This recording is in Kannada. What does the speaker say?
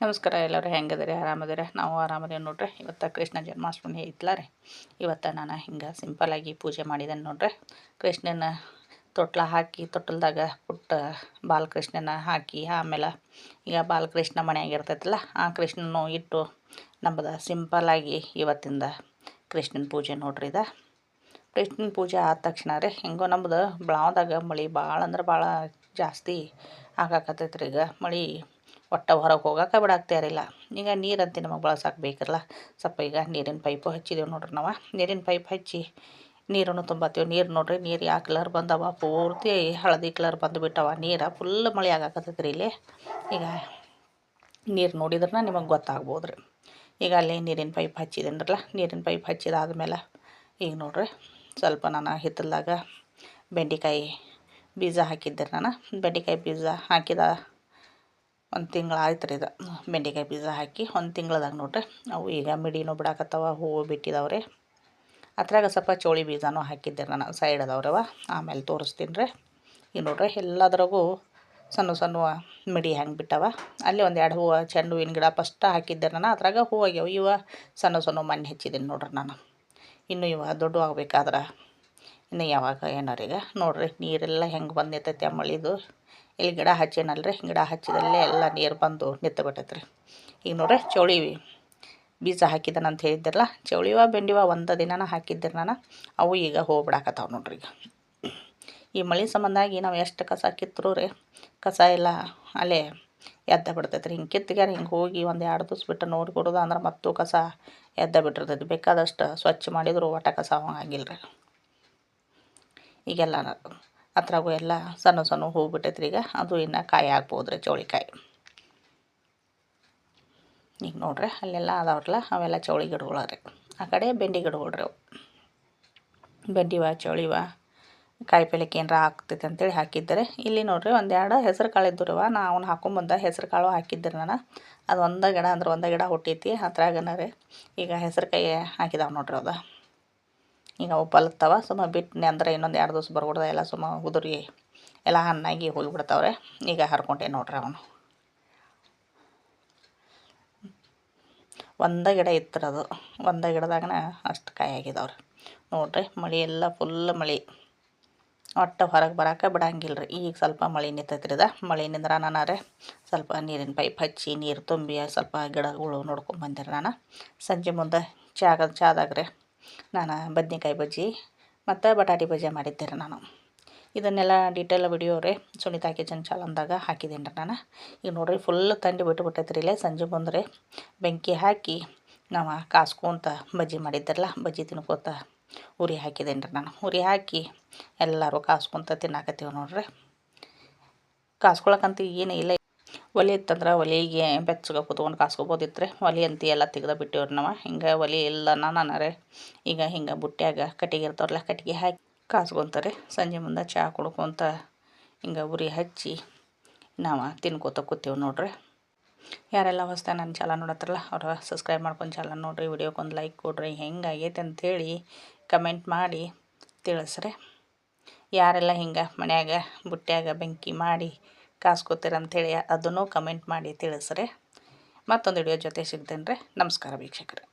ನಮಸ್ಕಾರ ಎಲ್ಲರೂ ಹೆಂಗದಿರಿ ಆರಾಮದ್ರೆ ನಾವು ಆರಾಮದ್ರೆ ನೋಡ್ರಿ. ಇವತ್ತು ಕೃಷ್ಣ ಜನ್ಮಾಷ್ಟಮಿ ಐತ್ಲ ರೀ. ಇವತ್ತು ನಾನು ಹಿಂಗೆ ಸಿಂಪಲಾಗಿ ಪೂಜೆ ಮಾಡಿದ್ದೇನೆ ನೋಡ್ರಿ. ಕೃಷ್ಣನ ತೊಟ್ಲ ಹಾಕಿ ತೊಟ್ಟಲ್ದಾಗ ಪುಟ್ಟ ಬಾಲಕೃಷ್ಣನ ಹಾಕಿ, ಆಮೇಲೆ ಈಗ ಬಾಲಕೃಷ್ಣ ಮನೆಯಾಗಿರ್ತೈತಲ್ಲ ಆ ಕೃಷ್ಣನು ಇಟ್ಟು ನಮ್ಮದು ಸಿಂಪಲಾಗಿ ಇವತ್ತಿಂದ ಕೃಷ್ಣನ ಪೂಜೆ ನೋಡ್ರಿ ಇದು. ಕೃಷ್ಣನ ಪೂಜೆ ಆದ ತಕ್ಷಣ ರೀ ಹೆಂಗೋ ನಮ್ಮದು ಬ್ಲಾವ್ದಾಗ ಮಳೆ ಭಾಳ ಅಂದ್ರೆ ಭಾಳ ಜಾಸ್ತಿ ಆಗಾಕತ್ತೈತ್ರಿ ಈಗ. ಮಳೆ ಒಟ್ಟು ಹೊರಗೆ ಹೋಗೋಕೆ ಬಿಡಾಕ್ತಾರಿಲ್ಲ ಈಗ ನೀರಂತೆ ನಮಗೆ ಬಳಸಕ್ಕೆ ಬೇಕಿರಲ್ಲ ಸ್ವಲ್ಪ ಈಗ ನೀರಿನ ಪೈಪು ಹಚ್ಚಿದೆವು ನೋಡ್ರಿ ನಾವು. ನೀರಿನ ಪೈಪ್ ಹಚ್ಚಿ ನೀರನ್ನು ತುಂಬತ್ತೀವಿ. ನೀರು ನೋಡ್ರಿ, ನೀರು ಯಾವ ಕಲರ್ ಬಂದವ? ಪೂರ್ತಿ ಹಳದಿ ಕಲರ್ ಬಂದುಬಿಟ್ಟವ. ನೀರು ಫುಲ್ ಮಳೆ ಆಗಾಕತ್ತೈತೆ ರೀ ಇಲ್ಲಿ. ಈಗ ನೀರು ನೋಡಿದ್ರೆ ನಿಮಗೆ ಗೊತ್ತಾಗ್ಬೋದು ರೀ ಈಗ ಅಲ್ಲಿ ನೀರಿನ ಪೈಪ್ ಹಚ್ಚಿದೇನ್ರಲ್ಲ? ನೀರಿನ ಪೈಪ್ ಹಚ್ಚಿದಾದ್ಮೇಲೆ ಈಗ ನೋಡ್ರಿ, ಸ್ವಲ್ಪ ನಾನು ಹಿತ್ತಲ್ದಾಗ ಬೆಂಡೆಕಾಯಿ ಬೀಜ ಹಾಕಿದ್ದೆ ನಾನು. ಬೆಂಡೆಕಾಯಿ ಬೀಜ ಹಾಕಿದ ಒಂದು ತಿಂಗಳು ಆಯ್ತು ರೀ ಇದು. ಬೆಂಡೆಕಾಯಿ ಬೀಜ ಹಾಕಿ ಒಂದು ತಿಂಗಳದಾಗ ನೋಡ್ರಿ. ಅವು ಈಗ ಮಿಡಿನೂ ಬಿಡಾಕತ್ತವ, ಹೂವು ಬಿಟ್ಟಿದಾವೆ ಅದ್ರಾಗ ಸ್ವಲ್ಪ ಚೋಳಿ ಬೀಜನೂ ಹಾಕಿದ್ದೆ ನಾನು ಸೈಡ್ ಅದಾವ್ರವ ಆಮೇಲೆ ತೋರಿಸ್ತೀನಿ ರೀ. ಈಗ ನೋಡ್ರಿ, ಎಲ್ಲದ್ರಾಗೂ ಸಣ್ಣ ಸಣ್ಣ ಮಿಡಿ ಹ್ಯಾಂಗೆ ಬಿಟ್ಟವ. ಅಲ್ಲಿ ಒಂದು ಎರಡು ಹೂವು, ಚೆಂಡು ಹೂವಿನ ಗಿಡ ಫಸ್ಟ್ ಹಾಕಿದ್ದೆ ನಾನು. ಅದ್ರಾಗ ಹೂವು ಆಗ್ಯಾವ. ಇವ ಸಣ್ಣ ಸಣ್ಣ ಮಣ್ಣು ಹೆಚ್ಚಿದ್ದೀನಿ ನೋಡ್ರಿ ನಾನು. ಇನ್ನು ಇವ ದೊಡ್ಡ ಆಗ್ಬೇಕಾದ್ರೆ ಇನ್ನು ಯಾವಾಗ ಏನಾರೀಗ ನೋಡಿರಿ, ನೀರೆಲ್ಲ ಹೆಂಗೆ ಬಂದು ಆ ಮಳಿದು. ಇಲ್ಲಿ ಗಿಡ ಹಚ್ಚೇನಲ್ರಿ, ಗಿಡ ಹಚ್ಚಿದಲ್ಲೇ ಎಲ್ಲ ನೀರು ಬಂದು ನಿಂತು ಬಿಟ್ಟೈತೆ ಈಗ ನೋಡ್ರಿ, ಚೌಳಿ ಬೀಜ ಹಾಕಿದ್ದಾನೆ ಅಂತ ಹೇಳಿದ್ದಿರಲ್ಲ ಚೌಳಿವ ಬೆಂಡಿವ ಒಂದು ದಿನನ ಹಾಕಿದ್ದಿರ ನಾನು, ಅವು ಈಗ ಹೋಗ್ಬಿಡಾಕತ್ತಾವ ನೋಡ್ರಿ ಈಗ. ಈ ಮಳೆ ಸಂಬಂಧಾಗಿ ನಾವು ಎಷ್ಟು ಕಸ ಕಿತ್ತರೂ ರೀ, ಕಸ ಎಲ್ಲ ಅಲ್ಲೇ ಎದ್ದ ಬಿಡ್ತೈತೆ ರೀ ಹಿಂಗೆ ಕಿತ್ತಿಗೆ ಹಿಂಗೆ ಹೋಗಿ ಒಂದು ಎರಡು ದಿವ್ಸ ಬಿಟ್ಟು ನೋಡಿ ಕೊಡೋದು ಅಂದ್ರೆ ಮತ್ತೂ ಕಸ ಎದ್ದ ಬಿಟ್ಟಿರ್ತೈತಿ. ಬೇಕಾದಷ್ಟು ಸ್ವಚ್ಛ ಮಾಡಿದ್ರು ಒಟ್ಟ ಕಸ ಆಗಿಲ್ಲ ರೀ ಈಗೆಲ್ಲ ಅದ್ರಾಗೂ ಎಲ್ಲ ಸಣ್ಣ ಸಣ್ಣ ಹೂ ಬಿಟ್ಟೈತ್ರಿ ಈಗ. ಅದು ಇನ್ನು ಕಾಯಿ ಆಗ್ಬೋದು ರೀ ಚೌಳಿಕಾಯಿ. ಈಗ ನೋಡ್ರಿ, ಅಲ್ಲೆಲ್ಲ ಅದಾವ್ರಲ್ಲ, ಅವೆಲ್ಲ ಚೌಳಿ ಗಿಡಗಳ ರೀ. ಆ ಕಡೆ ಬೆಂಡಿ ಗಿಡಗಳು ರೀ ಅವು. ಬೆಂಡಿವ, ಚೌಳಿವ, ಕಾಯಿ ಪಲ್ಯಕ್ಕೆ ಏನಾರ ಹಾಕ್ತೈತೆ ಅಂತೇಳಿ ಹಾಕಿದ್ದಾರೆ. ಇಲ್ಲಿ ನೋಡ್ರಿ ಒಂದೆರಡು ಹೆಸರು ಕಾಳು ಇದ್ದರವ ನಾ ಅವ್ನು ಹಾಕೊಂಬಂದ ಹೆಸರು ಕಾಳು ಹಾಕಿದ್ದೆ ನಾನು. ಅದು ಒಂದು ಗಿಡ ಅಂದ್ರೆ ಒಂದು ಗಿಡ ಹುಟ್ಟೈತಿ, ಅದ್ರಾಗನ ರೀ ಈಗ ಹೆಸರು ಕಾಯಿ ಹಾಕಿದಾವೆ ನೋಡ್ರಿ ಅದು. ಈಗ ಅವು ಪಲ್ತವ ಸುಮ್ಮ ಬಿಟ್ಟನೆ ಅಂದ್ರೆ ಇನ್ನೊಂದು ಎರಡು ದಿವಸ ಬರ್ಬಿಡ್ದ ಎಲ್ಲ ಸುಮ್ಮ ಉದುರಿ, ಎಲ್ಲ ಹಣ್ಣಾಗಿ ಹೋಗಿಬಿಡ್ತಾವ್ರೆ. ಈಗ ಹರ್ಕೊಂಡೆ ನೋಡ್ರಿ ಅವನು. ಒಂದೇ ಗಿಡ ಇತ್ತರದು ಒಂದೇ ಗಿಡದಾಗನ ಅಷ್ಟು ಕಾಯಿ ಆಗಿದಾವ್ರಿ. ನೋಡ್ರಿ, ಮಳೆ ಎಲ್ಲ ಫುಲ್ ಮಳೆ. ಒಟ್ಟು ಹೊರಗೆ ಬರೋಕೆ ಬಿಡಂಗಿಲ್ಲ ರೀ ಈಗ ಸ್ವಲ್ಪ ಮಳೆ ನಿಂತೈತ್ರಿ ಇದ. ಮಳೆ ನಿಂದ್ರೆ ನಾನಾರೆ ಸ್ವಲ್ಪ ನೀರಿನ ಪೈಪ್ ಹಚ್ಚಿ, ನೀರು ತುಂಬಿ, ಸ್ವಲ್ಪ ಗಿಡಗಳು ನೋಡ್ಕೊಂಡು ಬಂದಿರಿ ನಾನು. ಸಂಜೆ ಮುಂದೆ ಚಾಗ ಚಾದಾಗ ರೀ ನಾನು ಬದ್ನೆಕಾಯಿ ಬಜ್ಜಿ ಮತ್ತು ಬಟಾಟೆ ಬಜ್ಜಿ ಮಾಡಿದ್ದೆ ರೀ ನಾನು. ಇದನ್ನೆಲ್ಲ ಡೀಟೇಲ್ ವಿಡಿಯೋ ರೀ ಸುನಿತಾ ಕಿಚನ್ ಚಾನಲ್ದಾಗ ಹಾಕಿದ್ದೀನಿ ರೀ ನಾನು. ಈಗ ನೋಡಿರಿ ಫುಲ್ ತಂಡಿ ಬಿಟ್ಟು ಬಿಟ್ಟೈತೆ ಇಲ್ಲೇ. ಸಂಜೆ ಬಂದರೆ ಬೆಂಕಿ ಹಾಕಿ ನಾವು ಕಾಸ್ಕೊಂತ ಬಜ್ಜಿ ಮಾಡಿದ್ದಾರಲ್ಲ, ಬಜ್ಜಿ ತಿನ್ಕೋತ ಉರಿ ಹಾಕಿದ್ದೀನಿ ರೀ ನಾನು. ಉರಿ ಹಾಕಿ ಎಲ್ಲರೂ ಕಾಸ್ಕೊತ ತಿನ್ನಾಕತ್ತೀವಿ ನೋಡ್ರಿ. ಕಾಸ್ಕೊಳಕ್ಕಂತೂ ಏನೂ ಇಲ್ಲ ಒಲೆ ಇತ್ತಂದ್ರೆ ಒಲೆಗೆ ಬೆಚ್ಚಗೆ ಕುತ್ಕೊಂಡು ಕಾಸ್ಕೊಬೋದಿತ್ತು ರೀ ಒಲೆ ಅಂತಿ ಎಲ್ಲ ತೆಗ್ದು ಬಿಟ್ಟಿವ್ರಿ ನಾವು. ಹಿಂಗೆ ಒಲೆ ಇಲ್ಲ ನಾನಾರೆ. ಈಗ ಹಿಂಗೆ ಬುಟ್ಯಾಗ ಕಟ್ಟಿಗೆ ಇರ್ತಾವಲ್ಲ ಕಟ್ಟಿಗೆ ಹಾಕಿ ಕಾಸ್ಕೊತಾರೆ. ಸಂಜೆ ಮುಂದೆ ಚಹಾ ಕುಡ್ಕೊತ ಹಿಂಗೆ ಉರಿ ಹಚ್ಚಿ ನಾವು ತಿನ್ಕೋತ ಕೂತೀವಿ ನೋಡ್ರಿ. ಯಾರೆಲ್ಲ ಹೊಸ್ತ ನನ್ನ ಚಾಲ ನೋಡತ್ತಾರಲ್ಲ ಅವ್ರು ಸಬ್ಸ್ಕ್ರೈಬ್ ಮಾಡ್ಕೊಂಡು ಚಾಲ ನೋಡಿರಿ. ವಿಡಿಯೋಕ್ಕೊಂದು ಲೈಕ್ ಕೊಡ್ರಿ. ಹೆಂಗಾಗೈತೆ ಅಂಥೇಳಿ ಕಮೆಂಟ್ ಮಾಡಿ ತಿಳಿಸ್ರಿ. ಯಾರೆಲ್ಲ ಹಿಂಗೆ ಮನ್ಯಾಗ ಬುಟ್ಟ್ಯಾಗ ಬೆಂಕಿ ಮಾಡಿ ಕಾಸ್ಕೋತೀರಂಥೇಳಿ ಅದನ್ನು ಕಮೆಂಟ್ ಮಾಡಿ ತಿಳಿಸ್ರಿ. ಮತ್ತೊಂದು ವಿಡಿಯೋ ಜೊತೆ ಸಿಗ್ತೇನೆ ರೀ ನಮಸ್ಕಾರ ವೀಕ್ಷಕರೇ.